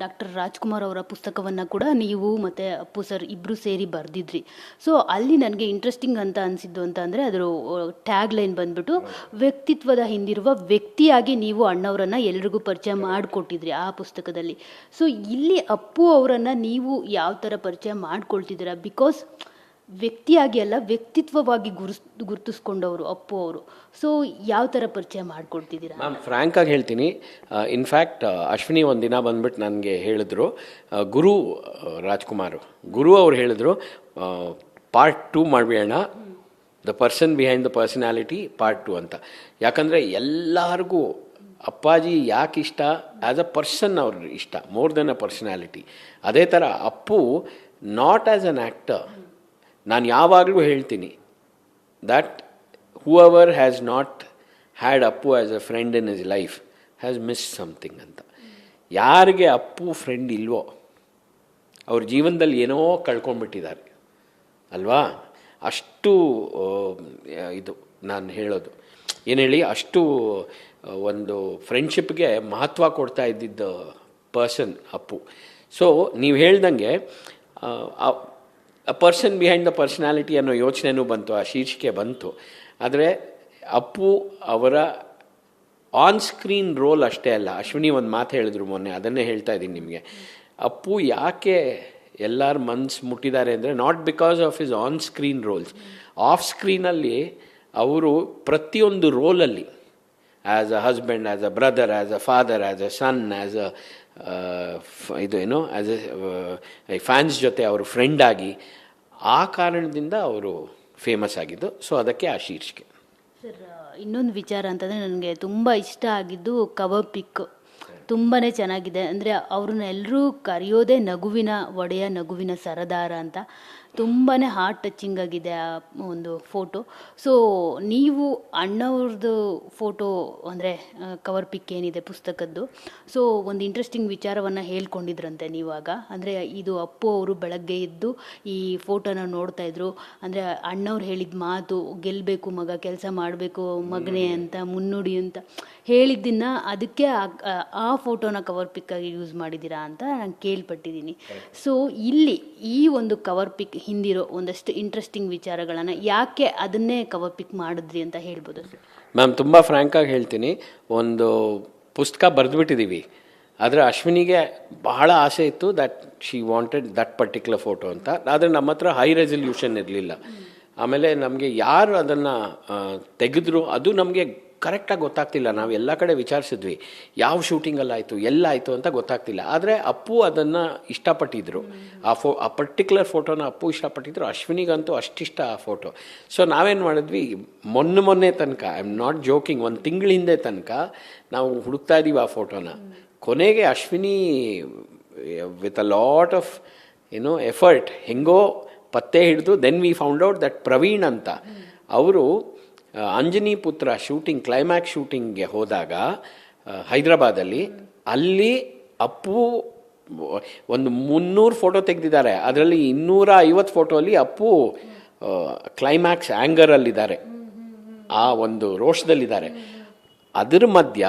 Doctor Rajkumar ಅವರ ಪುಸ್ತಕವನ್ನು ಕೂಡ ನೀವು ಮತ್ತು ಅಪ್ಪು ಸರ್ ಇಬ್ಬರು ಸೇರಿ ಬರೆದಿದ್ರಿ. ಸೊ ಅಲ್ಲಿ ನನಗೆ ಇಂಟ್ರೆಸ್ಟಿಂಗ್ ಅಂತ ಅನಿಸಿದ್ದು ಅಂತ ಅಂದರೆ ಅದರ ಟ್ಯಾಗ್ ಲೈನ್ ಬಂದ್ಬಿಟ್ಟು ವ್ಯಕ್ತಿತ್ವದ ಹಿಂದಿರುವ ವ್ಯಕ್ತಿಯಾಗಿ ನೀವು ಅಣ್ಣವರನ್ನು ಎಲ್ರಿಗೂ ಪರಿಚಯ ಮಾಡಿಕೊಟ್ಟಿದ್ರಿ ಆ ಪುಸ್ತಕದಲ್ಲಿ. ಸೊ ಇಲ್ಲಿ ಅಪ್ಪು ಅವರನ್ನು ನೀವು ಯಾವ ಥರ ಪರಿಚಯ ಮಾಡಿಕೊಳ್ತಿದ್ದೀರಾ? ಬಿಕಾಸ್ ವ್ಯಕ್ತಿಯಾಗಿ ಅಲ್ಲ, ವ್ಯಕ್ತಿತ್ವವಾಗಿ ಗುರುಸ್, ಗುರುತಿಸ್ಕೊಂಡವರು ಅಪ್ಪು ಅವರು ಸೊ ಯಾವ ಥರ ಪರಿಚಯ ಮಾಡಿಕೊಡ್ತಿದ್ದೀರಾ ಮ್ಯಾಮ್ ಫ್ರ್ಯಾಂಕ್ ಆಗಿ ಹೇಳ್ತೀನಿ ಇನ್ಫ್ಯಾಕ್ಟ್ ಅಶ್ವಿನಿ ಒಂದು ದಿನ ಬಂದ್ಬಿಟ್ಟು ನನಗೆ ಹೇಳಿದ್ರು. ಗುರು ರಾಜ್ಕುಮಾರ್. ಗುರು ಅವ್ರು ಹೇಳಿದ್ರು ಪಾರ್ಟ್ ಟೂ ಮಾಡಬೇಡ the person behind the personality part two ಅಂತ. ಯಾಕಂದರೆ ಎಲ್ಲರಿಗೂ ಅಪ್ಪಾಜಿ ಯಾಕೆ ಇಷ್ಟ? ಆ್ಯಸ್ ಅ ಪರ್ಸನ್ ಅವ್ರ ಇಷ್ಟ ಮೋರ್ ದೆನ್ ಅ ಪರ್ಸನಾಲಿಟಿ ಅದೇ ಥರ Appu not as an actor ನಾನು ಯಾವಾಗಲೂ ಹೇಳ್ತೀನಿ that whoever has not had Appu as a friend in his life has miss something ಅಂತ. ಯಾರಿಗೆ ಅಪ್ಪು ಫ್ರೆಂಡ್ ಇಲ್ವೋ, ಅವ್ರ ಜೀವನದಲ್ಲಿ ಏನೋ ಕಳ್ಕೊಂಡ್ಬಿಟ್ಟಿದ್ದಾರೆ. ಅಲ್ವಾ? ಅಷ್ಟು ಇದು ನಾನು ಹೇಳೋದು. ಏನು ಹೇಳಿ, ಅಷ್ಟು ಒಂದು ಫ್ರೆಂಡ್ಶಿಪ್ಗೆ ಮಹತ್ವ ಕೊಡ್ತಾ ಇದ್ದಿದ್ದ ಪರ್ಸನ್ ಅಪ್ಪು ಸೊ ನೀವು ಹೇಳ್ದಂಗೆ a person behind the personality ಅನ್ನೋ ಯೋಚನೆನೂ ಬಂತು, ಆ ಶೀರ್ಷಿಕೆ ಬಂತು. ಆದರೆ ಅಪ್ಪು ಅವರ ಆನ್ ಸ್ಕ್ರೀನ್ ರೋಲ್ ಅಷ್ಟೇ ಅಲ್ಲ, ಅಶ್ವಿನಿ ಒಂದು ಮಾತು ಹೇಳಿದ್ರು ಮೊನ್ನೆ, ಅದನ್ನೇ ಹೇಳ್ತಾ ಇದ್ದೀನಿ ನಿಮಗೆ. ಅಪ್ಪು ಯಾಕೆ ಎಲ್ಲರ ಮನ್ಸು ಮುಟ್ಟಿದ್ದಾರೆ ಅಂದರೆ not because of his on screen roles off ಸ್ಕ್ರೀನಲ್ಲಿ ಅವರು ಪ್ರತಿಯೊಂದು ರೋಲಲ್ಲಿ as a husband as a brother as a father as a son as a ಇದು ಏನು ಆ್ಯಸ್ ಎ ಫ್ಯಾನ್ಸ್ ಜೊತೆ ಅವರು ಫ್ರೆಂಡ್ ಆಗಿ ಆ ಕಾರಣದಿಂದ ಅವರು ಫೇಮಸ್ ಆಗಿದ್ದು ಸೊ ಅದಕ್ಕೆ ಆ ಶೀರ್ಷಿಕೆ. ಸರ್, ಇನ್ನೊಂದು ವಿಚಾರ ಅಂತಂದರೆ, ನನಗೆ ತುಂಬ ಇಷ್ಟ ಆಗಿದ್ದು ಕವರ್ ಪಿಕ್. ತುಂಬಾ ಚೆನ್ನಾಗಿದೆ. ಅಂದರೆ ಅವ್ರನ್ನ ಎಲ್ಲರೂ ಕರೆಯೋದೇ ನಗುವಿನ ಒಡೆಯ ನಗುವಿನ ಸರದಾರ ಅಂತ. ತುಂಬಾ ಹಾರ್ಟ್ ಟಚಿಂಗ್ ಆಗಿದೆ ಆ ಒಂದು ಫೋಟೋ ಸೊ ನೀವು ಅಣ್ಣವ್ರದ್ದು ಫೋಟೋ ಅಂದರೆ ಕವರ್ ಪಿಕ್ ಏನಿದೆ ಪುಸ್ತಕದ್ದು? ಸೊ ಒಂದು ಇಂಟ್ರೆಸ್ಟಿಂಗ್ ವಿಚಾರವನ್ನು ಹೇಳ್ಕೊಂಡಿದ್ರಂತೆ ನೀವಾಗ. ಅಂದರೆ ಇದು ಅಪ್ಪು ಅವರು ಬೆಳಗ್ಗೆ ಎದ್ದು ಈ ಫೋಟೋನ ನೋಡ್ತಾ ಇದ್ರು. ಅಂದರೆ ಅಣ್ಣವ್ರು ಹೇಳಿದ ಮಾತು ಗೆಲ್ಲಬೇಕು ಮಗ ಕೆಲಸ ಮಾಡಬೇಕು ಮಗನೇ ಅಂತ ಮುನ್ನುಡಿ ಅಂತ ಹೇಳಿದ್ದನ್ನು ಅದಕ್ಕೆ ಆ- ಆ ಫೋಟೋನ ಕವರ್ ಪಿಕ್ಕಾಗಿ ಯೂಸ್ ಮಾಡಿದ್ದೀರಾ ಅಂತ ನಾನು ಕೇಳ್ಪಟ್ಟಿದ್ದೀನಿ. ಸೊ ಇಲ್ಲಿ ಈ ಒಂದು ಕವರ್ ಪಿಕ್ ಹಿಂದಿರೋ ಒಂದಷ್ಟು ಇಂಟ್ರೆಸ್ಟಿಂಗ್ ವಿಚಾರಗಳನ್ನು ಯಾಕೆ ಅದನ್ನೇ ಕವರ್ ಪಿಕ್ ಮಾಡಿದ್ರಿ ಅಂತ ಹೇಳ್ಬೋದು? ಮ್ಯಾಮ್ ತುಂಬ ಫ್ರ್ಯಾಂಕಾಗಿ ಹೇಳ್ತೀನಿ. ಒಂದು ಪುಸ್ತಕ ಬರೆದ್ಬಿಟ್ಟಿದ್ದೀವಿ ಆದರೆ ಅಶ್ವಿನಿಗೆ ಬಹಳ ಆಸೆ ಇತ್ತು that she wanted that particular photo ಅಂತ. ಆದರೆ ನಮ್ಮ ಹತ್ರ ಹೈ ರೆಸಲ್ಯೂಷನ್ ಇರಲಿಲ್ಲ. ಆಮೇಲೆ ನಮಗೆ ಯಾರು ಅದನ್ನು ತೆಗೆದ್ರು ಅದು ನಮಗೆ ಕರೆಕ್ಟಾಗಿ ಗೊತ್ತಾಗ್ತಿಲ್ಲ. ನಾವು ಎಲ್ಲ ಕಡೆ ವಿಚಾರಿಸಿದ್ವಿ, ಯಾವ ಶೂಟಿಂಗಲ್ಲಾಯಿತು ಎಲ್ಲಾಯಿತು ಅಂತ ಗೊತ್ತಾಗ್ತಿಲ್ಲ. ಆದರೆ ಅಪ್ಪು ಅದನ್ನು ಇಷ್ಟಪಟ್ಟಿದ್ರು. ಆ ಫೋ, ಆ ಪರ್ಟಿಕ್ಯುಲರ್ ಫೋಟೋನ ಅಪ್ಪು ಇಷ್ಟಪಟ್ಟಿದ್ರು. ಅಶ್ವಿನಿಗಂತೂ ಅಷ್ಟಿಷ್ಟ ಆ ಫೋಟೋ ಸೊ ನಾವೇನು ಮಾಡಿದ್ವಿ, ಮೊನ್ನೆ ಮೊನ್ನೆ ತನಕ ಐ ಆಮ್ ನಾಟ್ ಜೋಕಿಂಗ್ ಒಂದು ತಿಂಗಳ ಹಿಂದೆ ತನಕ ನಾವು ಹುಡುಕ್ತಾ ಇದ್ದೀವಿ ಆ ಫೋಟೋನ ಕೊನೆಗೆ Ashwini with a lot of ಏನೋ ಎಫರ್ಟ್ ಹೆಂಗೋ ಪತ್ತೆ ಹಿಡಿದು then we found out that Praveen ಅಂತ. ಅವರು ಅಂಜನಿ ಪುತ್ರ ಶೂಟಿಂಗ್ ಕ್ಲೈಮ್ಯಾಕ್ಸ್ ಶೂಟಿಂಗ್ಗೆ ಹೋದಾಗ ಹೈದರಾಬಾದಲ್ಲಿ ಅಲ್ಲಿ ಅಪ್ಪು ಒಂದು ಮುನ್ನೂರು ಫೋಟೋ ತೆಗೆದಿದ್ದಾರೆ. ಅದರಲ್ಲಿ ಇನ್ನೂರ ಐವತ್ತು ಫೋಟೋಲಿ ಅಪ್ಪು ಕ್ಲೈಮ್ಯಾಕ್ಸ್ ಆ್ಯಂಗರಲ್ಲಿದ್ದಾರೆ ಆ ಒಂದು ರೋಷದಲ್ಲಿದ್ದಾರೆ. ಅದರ ಮಧ್ಯ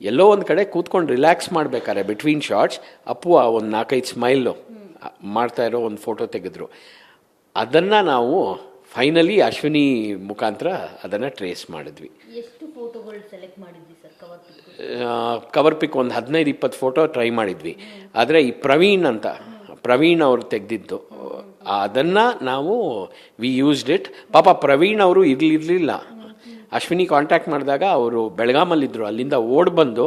ಎಲ್ಲೋ ಒಂದು ಕಡೆ ಕೂತ್ಕೊಂಡು ರಿಲ್ಯಾಕ್ಸ್ ಮಾಡ್ಬೇಕಾರೆ ಬಿಟ್ವೀನ್ ಶಾರ್ಟ್ಸ್ ಅಪ್ಪು ಆ ಒಂದು ನಾಲ್ಕೈದು ಸ್ಮೈಲು ಮಾಡ್ತಾ ಇರೋ ಒಂದು ಫೋಟೋ ತೆಗೆದ್ರು. ಅದನ್ನು ನಾವು ಫೈನಲಿ ಅಶ್ವಿನಿ ಮುಖಾಂತರ ಅದನ್ನು ಟ್ರೇಸ್ ಮಾಡಿದ್ವಿ. ಎಷ್ಟು ಫೋಟೋಗಳು ಸೆಲೆಕ್ಟ್ ಮಾಡಿದ್ರಿ sir cover pic cover pic ಒಂದು ಹದಿನೈದು ಇಪ್ಪತ್ತು ಫೋಟೋ ಟ್ರೈ ಮಾಡಿದ್ವಿ. ಆದರೆ ಈ ಪ್ರವೀಣ್ ಅಂತ ಪ್ರವೀಣ್ ಅವರು ತೆಗೆದಿದ್ದು ಅದನ್ನು ನಾವು ವಿ ಯೂಸ್ಡ್ ಇಟ್ ಪಾಪ ಪ್ರವೀಣ್ ಅವರು ಇರಲಿರಲಿಲ್ಲ. ಅಶ್ವಿನಿ ಕಾಂಟ್ಯಾಕ್ಟ್ ಮಾಡಿದಾಗ ಅವರು ಬೆಳಗಾಮಲ್ಲಿದ್ದರು ಅಲ್ಲಿಂದ ಓಡ್ ಬಂದು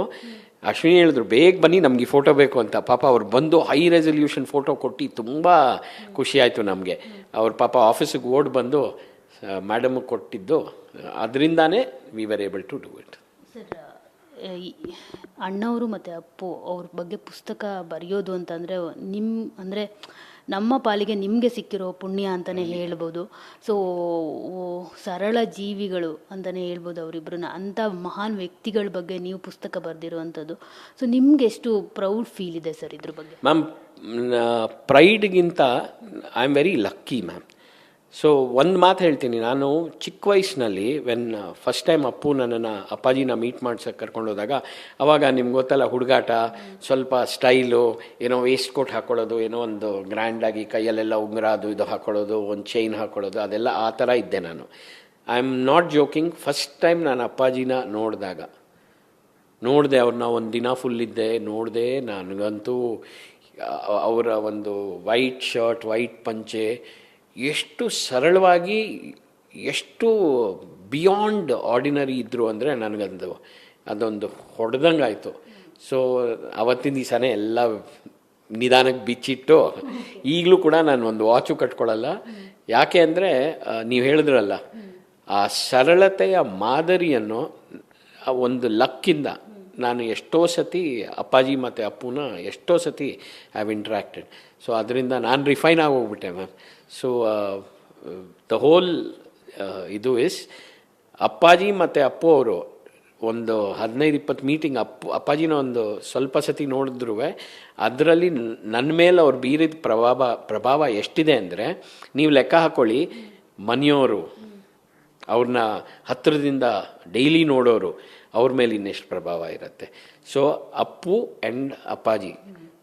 ಅಶ್ವಿನಿ ಹೇಳಿದ್ರು, ಬೇಗ ಬನ್ನಿ, ನಮಗೆ ಫೋಟೋ ಬೇಕು ಅಂತ. ಪಾಪ ಅವ್ರು ಬಂದು ಹೈ ರೆಸಲ್ಯೂಷನ್ ಫೋಟೋ ಕೊಟ್ಟು ತುಂಬ ಖುಷಿಯಾಯಿತು ನಮಗೆ. ಅವ್ರ ಪಾಪ ಆಫೀಸಿಗೆ ಓಡ್ ಬಂದು ಮೇಡಮ್ ಕೊಟ್ಟಿದ್ದು, ಅದರಿಂದಾನೇ we were able to do it ಅಣ್ಣವರು ಮತ್ತು ಅಪ್ಪು ಅವ್ರ ಬಗ್ಗೆ ಪುಸ್ತಕ ಬರೆಯೋದು ಅಂತಂದರೆ ನಿಮ್ಮ ಅಂದರೆ ನಮ್ಮ ಪಾಲಿಗೆ ನಿಮಗೆ ಸಿಕ್ಕಿರೋ ಪುಣ್ಯ ಅಂತಲೇ ಹೇಳ್ಬೋದು. ಸೊ ಸರಳ ಜೀವಿಗಳು ಅಂತಲೇ ಹೇಳ್ಬೋದು ಅವರಿಬ್ಬರನ್ನ ಅಂಥ ಮಹಾನ್ ವ್ಯಕ್ತಿಗಳ ಬಗ್ಗೆ ನೀವು ಪುಸ್ತಕ ಬರೆದಿರುವಂಥದ್ದು. ಸೊ ನಿಮ್ಗೆ ಎಷ್ಟು ಪ್ರೌಡ್ ಫೀಲ್ ಇದೆ ಸರ್ ಇದ್ರ ಬಗ್ಗೆ? Ma'am ಪ್ರೈಡ್ಗಿಂತ I am very lucky ma'am so ಒಂದು ಮಾತು ಹೇಳ್ತೀನಿ. ನಾನು ಚಿಕ್ಕ ವಯಸ್ಸಿನಲ್ಲಿ ವೆನ್ ಫಸ್ಟ್ ಟೈಮ್ ಅಪ್ಪು ನನ್ನನ್ನು, ಅಪ್ಪಾಜಿನ ಮೀಟ್ ಮಾಡ್ಸಕ್ಕೆ ಕರ್ಕೊಂಡೋದಾಗ ಅವಾಗ ನಿಮ್ಗೆ ಗೊತ್ತಲ್ಲ, ಹುಡುಗಾಟ, ಸ್ವಲ್ಪ ಸ್ಟೈಲು, ಏನೋ ವೇಸ್ಟ್ ಕೋಟ್ ಹಾಕೊಳ್ಳೋದು, ಏನೋ ಒಂದು ಗ್ರ್ಯಾಂಡಾಗಿ ಕೈಯಲ್ಲೆಲ್ಲ ಉಂಗುರ ಅದು ಇದು ಹಾಕೊಳ್ಳೋದು, ಒಂದು ಚೈನ್ ಹಾಕೊಳ್ಳೋದು, ಅದೆಲ್ಲ ಆ ಥರ ಇದ್ದೆ ನಾನು. I am not joking first time ನಾನು ಅಪ್ಪಾಜಿನ ನೋಡಿದಾಗ, ನೋಡಿದೆ ಅವ್ರನ್ನ ಒಂದು ದಿನ ಫುಲ್ ಇದ್ದೆ, ನೋಡಿದೆ ನನಗಂತೂ ಅವರ ಒಂದು ವೈಟ್ ಶರ್ಟ್ ವೈಟ್ ಪಂಚೆ ಎಷ್ಟು ಸರಳವಾಗಿ, ಎಷ್ಟು ಬಿಯಾಂಡ್ ಆರ್ಡಿನರಿ ಇದ್ದರು ಅಂದರೆ ನನಗಂದು ಅದೊಂದು ಹೊಡೆದಂಗಾಯಿತು. ಸೊ ಅವತ್ತಿನ ದಿವಸನೇ ಎಲ್ಲ ನಿಧಾನಕ್ಕೆ ಬಿಚ್ಚಿಟ್ಟು, ಈಗಲೂ ಕೂಡ ನಾನು ಒಂದು ವಾಚು ಕಟ್ಕೊಳ್ಳಲ್ಲ. ಯಾಕೆ ಅಂದರೆ ನೀವು ಹೇಳಿದ್ರಲ್ಲ, ಆ ಸರಳತೆಯ ಮಾದರಿಯನ್ನು ಒಂದು ಲಕ್ಕಿಂದ ನಾನು ಎಷ್ಟೋ ಸತಿ ಅಪ್ಪಾಜಿ ಮತ್ತು ಅಪ್ಪುನ ಎಷ್ಟೋ ಸತಿ ಹ್ಯಾವ್ ಇಂಟ್ರ್ಯಾಕ್ಟೆಡ್ ಸೊ ಅದರಿಂದ ನಾನು ರಿಫೈನ್ ಆಗೋಗ್ಬಿಟ್ಟೆ ಮ್ಯಾಮ್ ಸೊ ದ ಹೋಲ್ ಇದು ಇಸ್ ಅಪ್ಪಾಜಿ ಮತ್ತು ಅಪ್ಪು ಅವರು ಒಂದು ಹದಿನೈದು ಇಪ್ಪತ್ತು ಮೀಟಿಂಗ್ ಅಪ್ಪು, ಅಪ್ಪಾಜಿನ ಒಂದು ಸ್ವಲ್ಪ ಸತಿ ನೋಡಿದ್ರು ಅದರಲ್ಲಿ ನನ್ನ ಮೇಲೆ ಅವ್ರು ಬೀರಿದ ಪ್ರಭಾವ ಪ್ರಭಾವ ಎಷ್ಟಿದೆ ಅಂದರೆ, ನೀವು ಲೆಕ್ಕ ಹಾಕೊಳ್ಳಿ, ಮನೆಯವರು ಅವ್ರನ್ನ ಹತ್ತಿರದಿಂದ ಡೈಲಿ ನೋಡೋರು ಅವ್ರ ಮೇಲೆ ಇನ್ನೆಷ್ಟು ಪ್ರಭಾವ ಇರುತ್ತೆ. ಸೊ ಅಪ್ಪು ಆ್ಯಂಡ್ ಅಪ್ಪಾಜಿ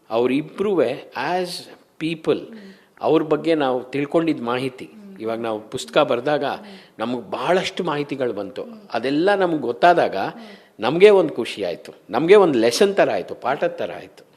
ಅವರಿಬ್ಬರೂ ಆ್ಯಸ್ ಪೀಪಲ್ ಅವ್ರ ಬಗ್ಗೆ ನಾವು ತಿಳ್ಕೊಂಡಿದ್ದ ಮಾಹಿತಿ. ಇವಾಗ ನಾವು ಪುಸ್ತಕ ಬರೆದಾಗ ನಮಗೆ ಭಾಳಷ್ಟು ಮಾಹಿತಿಗಳು ಬಂತು. ಅದೆಲ್ಲ ನಮ್ಗೆ ಗೊತ್ತಾದಾಗ ನಮಗೆ ಒಂದು ಖುಷಿ ಆಯಿತು. ನಮಗೆ ಒಂದು ಲೆಸನ್ ಥರ ಆಯಿತು, ಪಾಠದ ಥರ ಆಯಿತು.